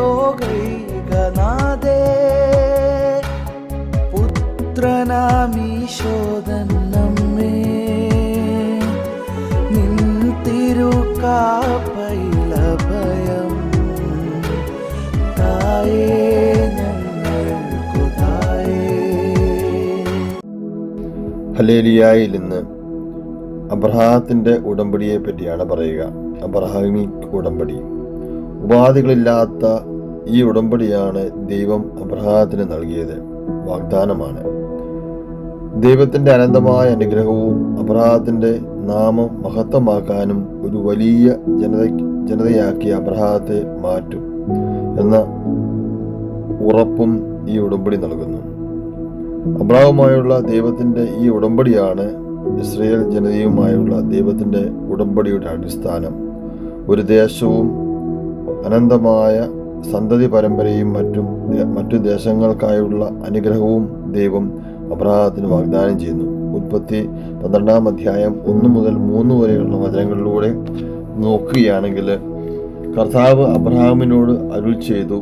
ലോകൈകനാഥേ. പുത്രനാമീശോദൻ നമ്മേ തായേ ഹലേലിയായിൽ ഇന്ന് അബ്രഹാത്തിന്റെ ഉടമ്പടിയെ പറ്റിയാണ് പറയുക. അബ്രഹാമിക് ഉടമ്പടി. ഉപാധികളില്ലാത്ത ഈ ഉടമ്പടിയാണ് ദൈവം അബ്രഹാത്തിന് നൽകിയത്. വാഗ്ദാനമാണ്. ദൈവത്തിന്റെ അനന്തമായ അനുഗ്രഹവും അബ്രഹാത്തിന്റെ നാമം മഹത്വമാക്കാനും ഒരു വലിയ ജനത ജനതയാക്കി അബ്രഹാത്തെ മാറ്റും എന്ന ഉറപ്പും ഈ ഉടമ്പടി നൽകുന്നു. അബ്രാഹുമായുള്ള ദൈവത്തിന്റെ ഈ ഉടമ്പടിയാണ് ഇസ്രയേൽ ജനതയുമായുള്ള ദൈവത്തിന്റെ ഉടമ്പടിയുടെ അടിസ്ഥാനം. ഒരു ദേശവും അനന്തമായ സന്തതി പരമ്പരയും മറ്റും മറ്റു ദേശങ്ങൾക്കായുള്ള അനുഗ്രഹവും ദൈവം അബ്രാഹത്തിന് വാഗ്ദാനം ചെയ്യുന്നു. ഉൽപ്പത്തി പന്ത്രണ്ടാം അധ്യായം ഒന്ന് മുതൽ മൂന്ന് വരെയുള്ള വചനങ്ങളിലൂടെ നോക്കുകയാണെങ്കിൽ കർത്താവ് അബ്രഹാമിനോട് അരുൾ ചെയ്തു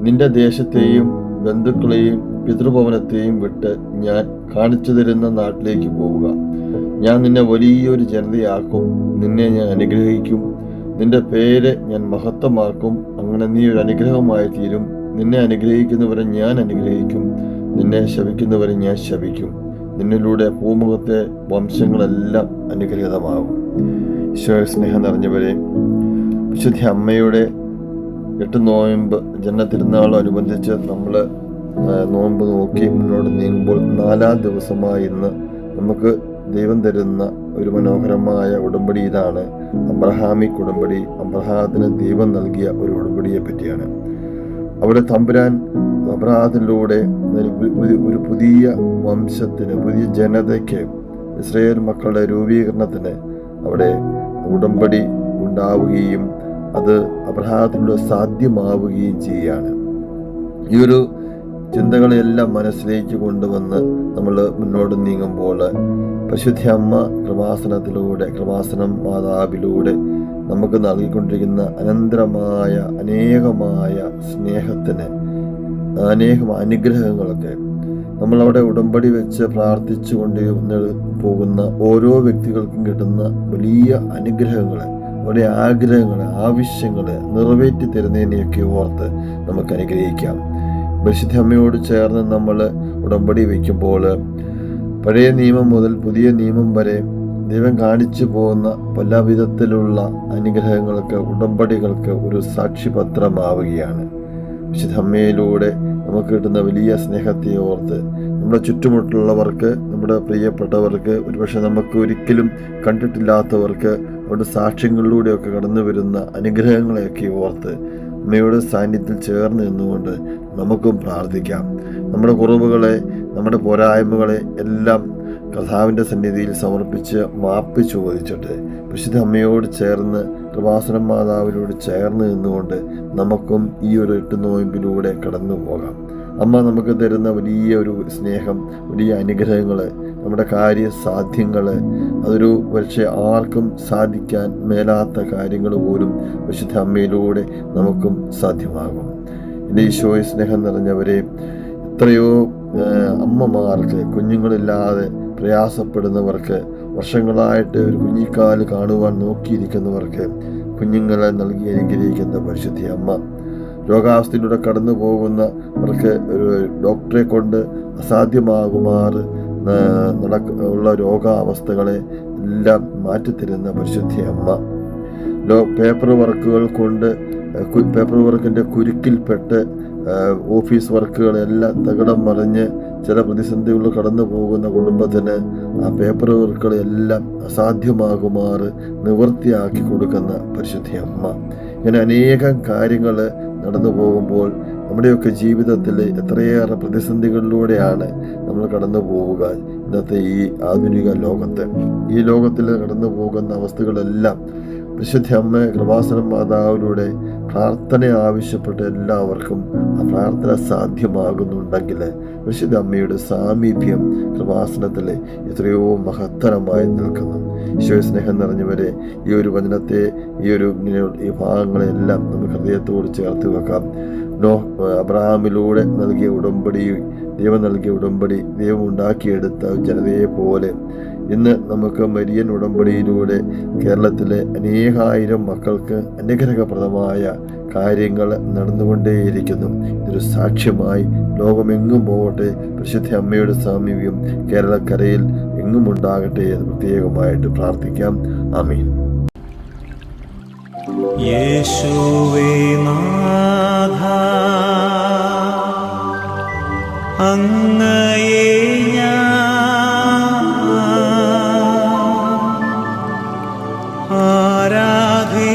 നിന്റെ ദേശത്തെയും ബന്ധുക്കളെയും പിതൃഭവനത്തെയും വിട്ട് ഞാൻ കാണിച്ചു തരുന്ന നാട്ടിലേക്ക് പോവുക. ഞാൻ നിന്നെ വലിയൊരു ജനതയാക്കും. നിന്നെ ഞാൻ അനുഗ്രഹിക്കും. നിന്റെ പേര് ഞാൻ മഹത്വമാക്കും. അങ്ങനെ നീ ഒരു അനുഗ്രഹമായി തീരും. നിന്നെ അനുഗ്രഹിക്കുന്നവരെ ഞാൻ അനുഗ്രഹിക്കും. നിന്നെ ശപിക്കുന്നവരെ ഞാൻ ശപിക്കും. നിന്നിലൂടെ ഭൂമുഖത്തെ വംശങ്ങളെല്ലാം അനുഗ്രഹീതമാകും. ഈശോയെ സ്നേഹം നിറഞ്ഞവരെ വിശുദ്ധ അമ്മയുടെ എട്ട് നോയമ്പ് ജനത്തിരുന്നാളോടനുബന്ധിച്ച് നമ്മൾ നോമ്പ് നോക്കി മുന്നോട്ട് നീങ്ങുമ്പോൾ നാലാം ദിവസമായി ഇന്ന് നമുക്ക് ദൈവം തരുന്ന ഒരു മനോഹരമായ ഉടമ്പടി ഇതാണ്. അബ്രഹാമിക് ഉടമ്പടി. അബ്രഹാത്തിന് ദൈവം നൽകിയ ഒരു ഉടമ്പടിയെ പറ്റിയാണ്. അവിടെ തമ്പുരാൻ അബ്രഹാത്തിലൂടെ ഒരു- പുതിയ വംശത്തിന് പുതിയ ജനതയ്ക്ക് ഇസ്രയേൽ മക്കളുടെ രൂപീകരണത്തിന് അവിടെ ഉടമ്പടി ഉണ്ടാവുകയും അത് അബ്രഹാത്തിലൂടെ സാധ്യമാവുകയും ചെയ്യുകയാണ്. ഈ ഒരു ചിന്തകളെല്ലാം മനസ്സിലേക്ക് കൊണ്ടുവന്ന് നമ്മൾ മുന്നോട്ട് നീങ്ങുമ്പോൾ പരിശുദ്ധ അമ്മ കൃപാസനത്തിലൂടെ കൃപാസനം മാതാവിലൂടെ നമുക്ക് നൽകിക്കൊണ്ടിരിക്കുന്ന അനന്തരമായ അനേകമായ സ്നേഹത്തിന് അനേകം അനുഗ്രഹങ്ങളൊക്കെ നമ്മളവിടെ ഉടമ്പടി വെച്ച് പ്രാർത്ഥിച്ചു കൊണ്ട് പോകുന്ന ഓരോ വ്യക്തികൾക്കും കിട്ടുന്ന വലിയ അനുഗ്രഹങ്ങൾ അവരുടെ ആഗ്രഹങ്ങൾ ആവശ്യങ്ങൾ നിറവേറ്റി തരുന്നതിനെയൊക്കെ ഓർത്ത് നമുക്ക് അനുഗ്രഹിക്കാം. പരിശുദ്ധ അമ്മയോട് ചേർന്ന് നമ്മൾ ഉടമ്പടി വയ്ക്കുമ്പോൾ പഴയ നിയമം മുതൽ പുതിയ നിയമം വരെ ദൈവം കാണിച്ചു പോകുന്ന പല വിധത്തിലുള്ള അനുഗ്രഹങ്ങൾക്ക് ഉടമ്പടികൾക്ക് ഒരു സാക്ഷിപത്രമാവുകയാണ്. വിശുദ്ധമ്മയിലൂടെ നമുക്ക് കിട്ടുന്ന വലിയ സ്നേഹത്തെ ഓർത്ത് നമ്മുടെ ചുറ്റുമുട്ടുള്ളവർക്ക് നമ്മുടെ പ്രിയപ്പെട്ടവർക്ക് ഒരുപക്ഷെ നമുക്ക് ഒരിക്കലും കണ്ടിട്ടില്ലാത്തവർക്ക് അവരുടെ സാക്ഷ്യങ്ങളിലൂടെയൊക്കെ കടന്നു വരുന്ന അനുഗ്രഹങ്ങളെയൊക്കെ ഓർത്ത് അമ്മയുടെ സാന്നിധ്യത്തിൽ ചേർന്ന് നിന്നുകൊണ്ട് നമുക്കും പ്രാർത്ഥിക്കാം. നമ്മുടെ കുറവുകളെ നമ്മുടെ പോരായ്മകളെ എല്ലാം കർത്താവിന്റെ സന്നിധിയിൽ സമർപ്പിച്ച് മാപ്പ് ചോദിച്ചിട്ട് വിശുദ്ധ അമ്മയോട് ചേർന്ന് കൃപാസനം മാതാവിനോട് ചേർന്ന് നിന്നുകൊണ്ട് നമുക്കും ഈ ഒരു എട്ട് നോയമ്പിലൂടെ കടന്നു പോകാം അമ്മ നമുക്ക് തരുന്ന വലിയ ഒരു സ്നേഹം വലിയ അനുഗ്രഹങ്ങൾ നമ്മുടെ കാര്യ സാധ്യങ്ങൾ അതൊരു പക്ഷേ ആർക്കും സാധിക്കാൻ മേലാത്ത കാര്യങ്ങൾ പോലും വിശുദ്ധ അമ്മയിലൂടെ നമുക്കും സാധ്യമാകും. എന്റെ ഈശോയെ സ്നേഹം നിറഞ്ഞവരെ എത്രയോ അമ്മമാർക്ക് കുഞ്ഞുങ്ങളില്ലാതെ പ്രയാസപ്പെടുന്നവർക്ക് വർഷങ്ങളായിട്ട് ഒരു കുഞ്ഞിക്കാൽ കാണുവാൻ നോക്കിയിരിക്കുന്നവർക്ക് കുഞ്ഞുങ്ങളെ നൽകി അനുഗ്രഹിക്കുന്ന പരിശുദ്ധി അമ്മ. രോഗാവസ്ഥയിലൂടെ കടന്നു പോകുന്നവർക്ക് ഒരു ഡോക്ടറെ കൊണ്ട് അസാധ്യമാകുമാറ് ഉള്ള രോഗാവസ്ഥകളെ എല്ലാം മാറ്റിത്തരുന്ന പരിശുദ്ധി അമ്മ. ലോ പേപ്പർ വർക്കുകൾ കൊണ്ട് പേപ്പർ വർക്കിന്റെ കുരുക്കിൽപ്പെട്ട് ഓഫീസ് വർക്കുകളെല്ലാം തകിടം മറിഞ്ഞ് ചില പ്രതിസന്ധികൾ കടന്നു പോകുന്ന കുടുംബത്തിന് ആ പേപ്പർ വർക്കുകളെല്ലാം അസാധ്യമാകുമാറ് നിവൃത്തിയാക്കി കൊടുക്കുന്ന പരിശുദ്ധി അമ്മ. ഇങ്ങനെ അനേകം കാര്യങ്ങൾ നടന്നു പോകുമ്പോൾ നമ്മുടെയൊക്കെ ജീവിതത്തിൽ എത്രയേറെ പ്രതിസന്ധികളിലൂടെയാണ് നമ്മൾ കടന്നു പോവുക. ഇന്നത്തെ ഈ ആധുനിക ലോകത്ത്. ഈ ലോകത്തിൽ കടന്നു പോകുന്ന അവസ്ഥകളെല്ലാം വിശുദ്ധ അമ്മ കൃപാസനം മാതാവിലൂടെ പ്രാർത്ഥന ആവശ്യപ്പെട്ട എല്ലാവർക്കും ആ പ്രാർത്ഥന സാധ്യമാകുന്നുണ്ടെങ്കിൽ വിശുദ്ധ അമ്മയുടെ സാമീപ്യം കൃപാസനത്തിൽ എത്രയോ മഹത്തരമായി നിൽക്കുന്നു. ഈശോ സ്നേഹം നിറഞ്ഞവരെ ഈ ഒരു വചനത്തെ ഈ ഒരു ഈ ഭാഗങ്ങളെല്ലാം നമുക്ക് ഹൃദയത്തോട് ചേർത്ത് വെക്കാം. നോ അബ്രഹാമിലൂടെ നൽകിയ ഉടമ്പടി ദൈവം നൽകിയ ഉടമ്പടി ദൈവം ഉണ്ടാക്കിയെടുത്ത ജനതയെ പോലെ. ഇന്ന് നമുക്ക് മരിയൻ ഉടമ്പടിയിലൂടെ കേരളത്തിലെ അനേകായിരം മക്കൾക്ക് അനുഗ്രഹപ്രദമായ കാര്യങ്ങൾ നടന്നുകൊണ്ടേയിരിക്കുന്നു. ഇതൊരു സാക്ഷ്യമായി ലോകമെങ്ങും പോകട്ടെ പരിശുദ്ധ അമ്മയുടെ സാമീപ്യം കേരളക്കരയിൽ എങ്ങും ഉണ്ടാകട്ടെ എന്ന് പ്രത്യേകമായിട്ട് പ്രാർത്ഥിക്കാം. ആമീൻ. യേശുവേ ഞാൻ ആരാധിക്കുന്നു.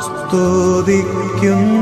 സ്തുതിക്കുന്നു.